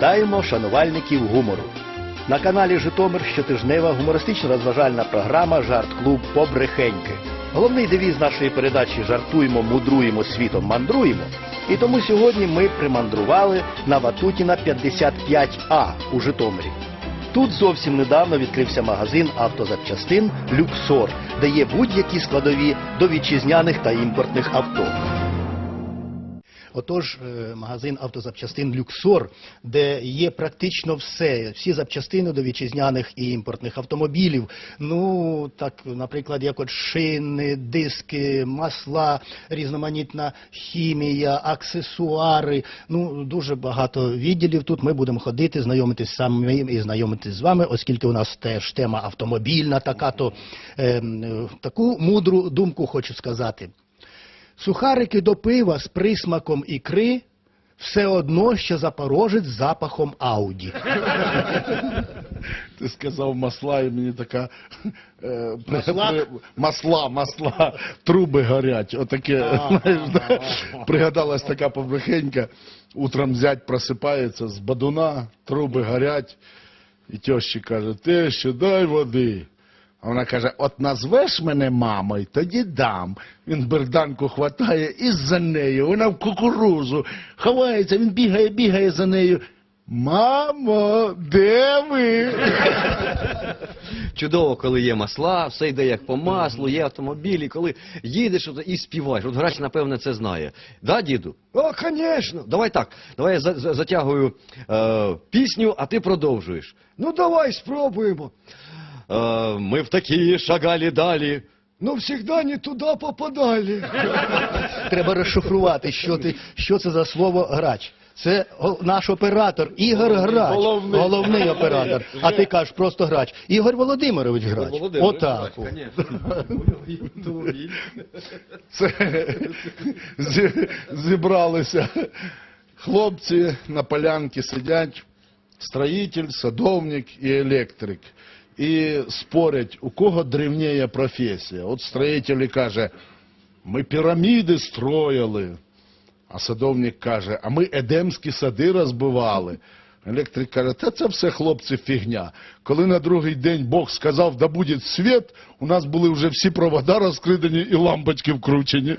Вітаємо шанувальників гумору. На каналі Житомир щотижнева гумористично-розважальна програма Жарт-клуб Побрехеньки. Головний девіз нашої передачі Жартуємо, мудруємо, світом мандруємо. І тому сьогодні ми примандрували на Ватутіна 55А у Житомирі. Тут зовсім недавно відкрився магазин автозапчастин Люксор, де є будь-які складові до вітчизняних та імпортних авто. Отож, е, магазин автозапчастин Люксор, де є практично все, всі запчастини до вітчизняних і імпортних автомобілів. Ну, так, наприклад, як от шини, диски, масла, різноманітна хімія, аксесуари. Ну, дуже багато відділів. Тут ми будемо ходити, знайомитись самі і знайомитись з вами, оскільки у нас теж тема автомобільна така, то е, таку мудру думку хочу сказати. Сухарики до пива з присмаком ікри все одно, що запорожець з запахом Ауді. Ти сказав масла, і мені така е, Масла? масла, масла, труби горять. Отаке, пригадалась така побрехенька. Утром зять просипається з бадуна, труби горять. І тещі каже, ти ще дай води. А вона каже: от назвеш мене мамою, тоді дам. Він берданку хватає і за нею. Вона в кукурузу ховається, він бігає, бігає за нею. Мамо, де ви? Чудово, коли є масла, все йде як по маслу, є автомобілі, коли їдеш і співаєш. От грач, напевне, це знає. Да, діду? О, звісно. Давай так. Давай я за- за- затягую е, пісню, а ти продовжуєш. Ну, давай спробуємо. Е, ми в такі шагалі далі. Ну, завжди не туди попадали. Треба розшифрувати, що, ти, що це за слово грач. Це наш оператор Ігор Грач, головний. оператор. А ти кажеш просто грач. Ігор Володимирович Грач. Отак. так. Це зі- зібралися хлопці на полянці сидять, строїтель, садовник і електрик. І спорять, у кого древніє професія. От строїтель каже, ми піраміди строїли. А садовник каже, а ми едемські сади розбивали. Електрик каже, та це все хлопці фігня. Коли на другий день Бог сказав, да буде світ, у нас були вже всі провода розкридані і лампочки вкручені.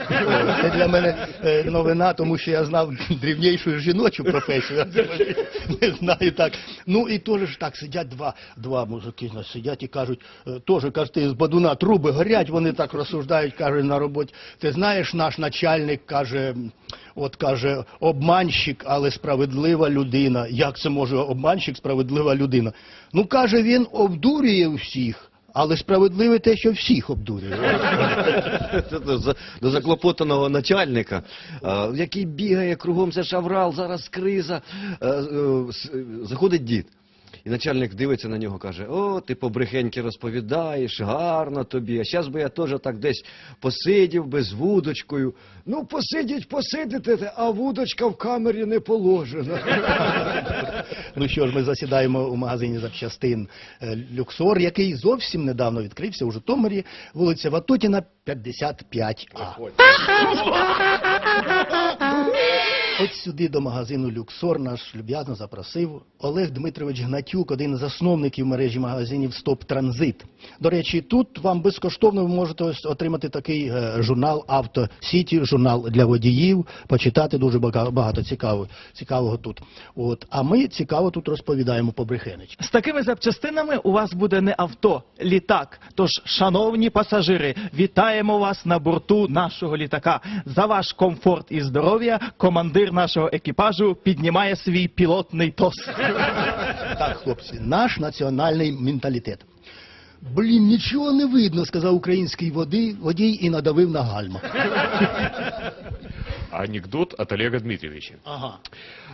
Це для мене е, новина, тому що я знав дрівнішу жіночу професію. Не знаю так. Ну і теж ж так сидять два, два мужики сидять і кажуть, е, теж кажуть, з бадуна труби горять, вони так розсуждають, кажуть на роботі. Ти знаєш, наш начальник каже, от каже, обманщик, але справедлива людина. Як це може обманщик, справедлива людина? Ну каже, він обдурює всіх. Але справедливе те, що всіх обдурює. До, за- до заклопотаного начальника, е, який бігає кругом, це шаврал, зараз криза. Е, е, Заходить дід. І начальник дивиться на нього, каже: О, ти побрехеньки розповідаєш, гарно тобі. А зараз би я теж так десь посидів би з вудочкою. Ну, посидіть, посидите, а вудочка в камері не положена. Ну що ж, ми засідаємо у магазині запчастин е, Люксор, який зовсім недавно відкрився у Житомирі, вулиця Ватутіна, 55А. От сюди до магазину Люксор наш люб'язно запросив Олег Дмитрович Гнатюк, один із засновників мережі магазинів Стоп Транзит. До речі, тут вам безкоштовно ви можете отримати такий е, журнал Авто Сіті, журнал для водіїв, почитати дуже багато цікавого, цікавого тут. От, а ми цікаво тут розповідаємо по Брехенич. З такими запчастинами у вас буде не авто, літак. Тож, шановні пасажири, вітаємо вас на борту нашого літака. За ваш комфорт і здоров'я командир нашого екіпажу піднімає свій пілотний тост. Так, хлопці, наш національний менталітет. Блін, нічого не видно, сказав український води, водій і надавив на гальма. анекдот от Олега Дмитриевича. Ага.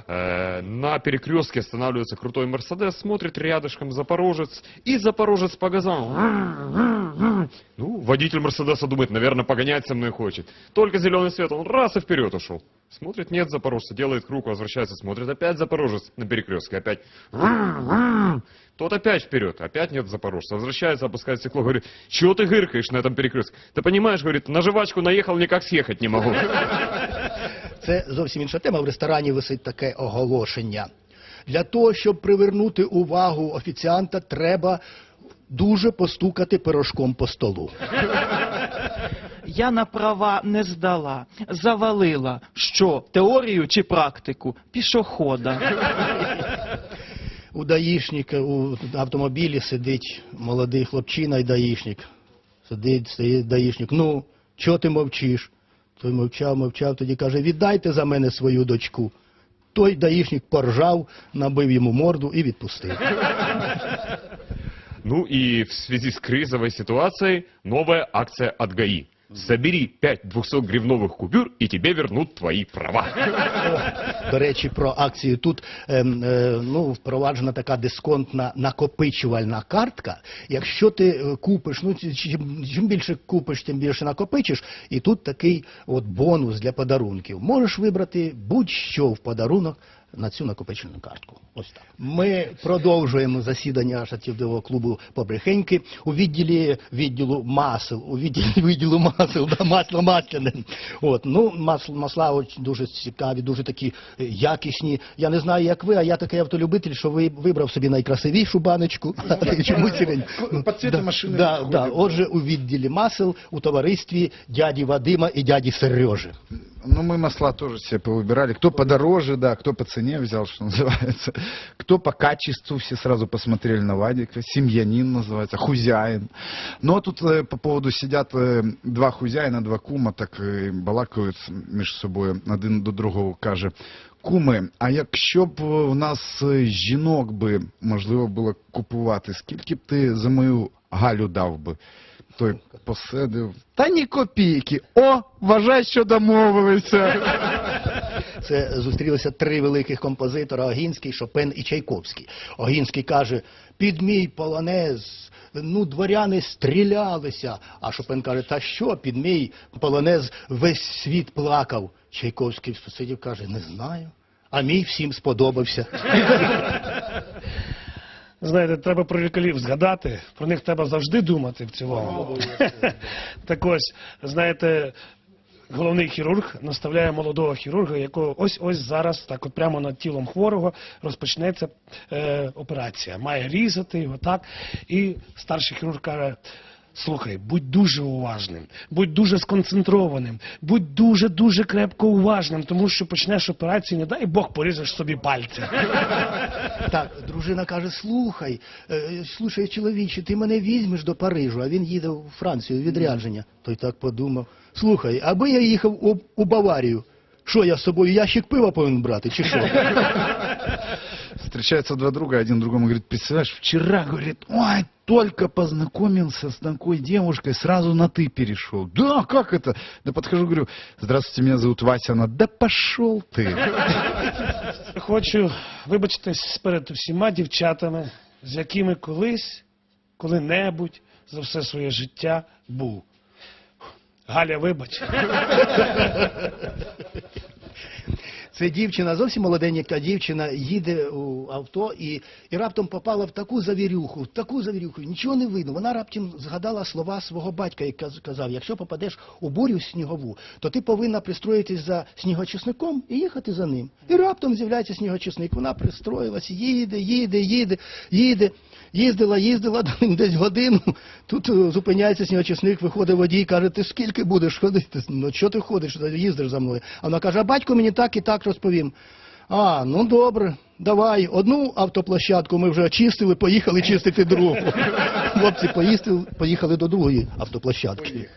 Э, На перекрестке останавливается крутой Мерседес, смотрит рядышком Запорожец, и Запорожец по газам. Ну, водитель Мерседеса думает, наверное, погонять со мной хочет. Только зеленый свет, он раз и вперед ушел. Смотрит, нет Запорожца, делает круг, возвращается, смотрит, опять Запорожец на перекрестке, опять. Тот опять вперед, опять нет Запорожца, возвращается, опускает стекло, говорит, чего ты гыркаешь на этом перекрестке? Ты понимаешь, говорит, на жвачку наехал, никак съехать не могу. Це зовсім інша тема. В ресторані висить таке оголошення. Для того, щоб привернути увагу офіціанта, треба дуже постукати пирожком по столу. Я на права не здала, завалила. Що, теорію чи практику? Пішохода. У даїшника у автомобілі сидить молодий хлопчина і даїшник. Сидить, стоїть даїшник. Ну, чого ти мовчиш? Той мовчав, мовчав, тоді каже, віддайте за мене свою дочку. Той даїшник поржав, набив йому морду і відпустив. Ну и в связи с кризовой ситуацией новая акция от ГАИ. Собери 5 200-гривновых купюр, и тебе вернут твои права. До речі, про акцію тут ем, е, ну, впроваджена така дисконтна накопичувальна картка. Якщо ти е, купиш, ну чим більше купиш, тим більше накопичиш. І тут такий от бонус для подарунків. Можеш вибрати будь-що в подарунок на цю накопичувальну картку. Ось так. Ми продовжуємо засідання шатівдового клубу Побрехеньки у відділі відділу масел, у відділі відділу масел, да, масло масляне. От, ну, масла, масла очень дуже цікаві, дуже такі е, якісні. Я не знаю, як ви, а я такий автолюбитель, що ви вибрав собі найкрасивішу баночку. Чому? Под цветом машины Да, да. Отже, у відділі масел у товаристві дяді Вадима і дяді Сережи. Ну, мы масла тоже себе повыбирали. Кто подороже, да, кто по цене взял, что называется. Кто по качеству, все сразу посмотрели на Вадика. Семьянин называется, хузяин. Но тут э, по поводу сидят э, два хузяїна, два кума, так э, балакають між собою, один до другого каже. Куми, а якщо б в нас е, жінок би можливо було купувати, скільки б ти за мою Галю дав би? Той посидив. Та ні копійки. О, вважай, що домовилися. Це зустрілися три великих композитора Огінський, Шопен і Чайковський. Огінський каже: під мій полонез. Ну, дворяни стрілялися. А Шопен каже, та що, під мій полонез весь світ плакав. Чайковський посидів, каже, не знаю. А мій всім сподобався. Знаєте, треба про лікарів згадати, про них треба завжди думати в цілому. так ось, знаєте, головний хірург наставляє молодого хірурга, якого ось ось зараз, так от прямо над тілом хворого, розпочнеться е, операція. Має різати його так. І старший хірург каже. Слухай, будь дуже уважним, будь дуже сконцентрованим, будь дуже дуже крепко уважним, тому що почнеш операцію, не дай Бог поріжеш собі пальця. Так, дружина каже: слухай, е, слушай, чоловіче, ти мене візьмеш до Парижу, а він їде у Францію у відрядження. Той так подумав. Слухай, аби я їхав у, у Баварію, що я з собою ящик пива повинен брати, чи що? Встречаются два друга, один другому говорит, представляешь, вчера, говорит, ой, только познакомился с такой девушкой, сразу на ты перешел. Да, как это? Да подхожу, говорю, здравствуйте, меня зовут Вася. Она, да пошел ты. Хочу вибачитись перед усіма дівчатами, з якими колись, коли-небудь за все своє життя був. Галя, вибач. Це дівчина, зовсім молоденька дівчина, їде у авто і, і раптом попала в таку завірюху, в таку завірюху, нічого не видно. Вона раптом згадала слова свого батька, який казав, якщо попадеш у бурю снігову, то ти повинна пристроїтись за снігочисником і їхати за ним. І раптом з'являється снігочисник. Вона пристроїлась, їде, їде, їде, їде. Їздила, їздила десь годину. Тут е, зупиняється снігочисник, виходить водій, каже, ти скільки будеш ходити? Ну що ти ходиш, їздиш за мною? А вона каже, а батько мені так і так розповім. А, ну добре, давай. Одну автоплощадку ми вже очистили, поїхали чистити другу. Хлопці поїздили, поїхали до другої автоплощадки.